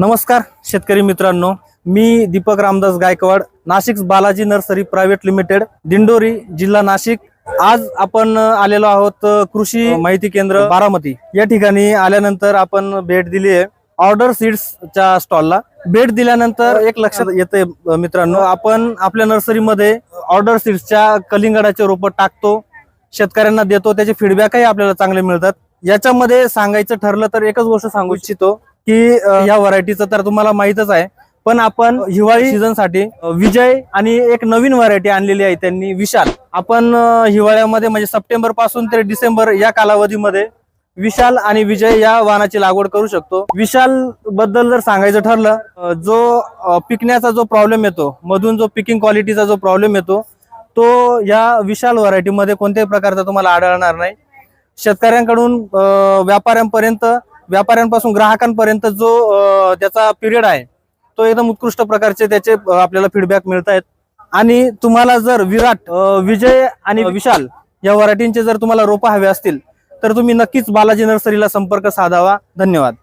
नमस्कार शेतकरी मित्रांनो. मी Deepak Ramdas Gaikwad Nashik Balaji nursery private limited Dindori जिल्हा नाशिक. आज आपण आलेलो आहोत कृषी माहिती केंद्र बारामती. या ठिकाणी आल्यानंतर आपण भेट दिली आहे ऑर्डर सीड्सच्या स्टॉलला. भेट दिल्यानंतर एक लक्षात येते मित्रांनो आपण आपल्या नर्सरीमध्ये ऑर्डर सीड्सच्या कलिंगडाचे रोपं टाकतो शेतकऱ्यांना देतो त्याचे फीडबॅकही आपल्याला चांगले मिळतात. याच्यामध्ये सांगायचं ठरलं तर एकच गोष्ट सांगू इच्छितो की ह्या या व्हरायटीचं तर तुम्हाला माहितच आहे. पण आपण हिवाळी सीझनसाठी विजय आणि एक नवीन व्हरायटी आणलेली आहे त्यांनी विशाल. आपण हिवाळ्यामध्ये म्हणजे सप्टेंबरपासून ते डिसेंबर या कालावधीमध्ये विशाल आणि विजय या वाहनाची लागवड करू शकतो. विशाल बद्दल जर सांगायचं ठरलं जो पिकण्याचा जो प्रॉब्लेम येतो मधून जो पिकिंग क्वालिटीचा जो प्रॉब्लेम येतो तो या विशाल व्हरायटीमध्ये कोणत्याही प्रकारचा तुम्हाला आढळणार नाही. शेतकऱ्यांकडून व्यापाऱ्यांपर्यंत व्यापाऱ्यांपासून ग्राहकांपर्यंत जो त्याचा पिरियड आहे तो एकदम उत्कृष्ट प्रकारचे त्याचे आपल्याला फीडबॅक मिळत आहेत आणि तुम्हाला जर विराट विजय आणि विशाल या व्हरायटींचे जर तुम्हाला रोपं हवे असतील तर तुम्ही नक्कीच बालाजी नर्सरीला संपर्क साधावा. धन्यवाद.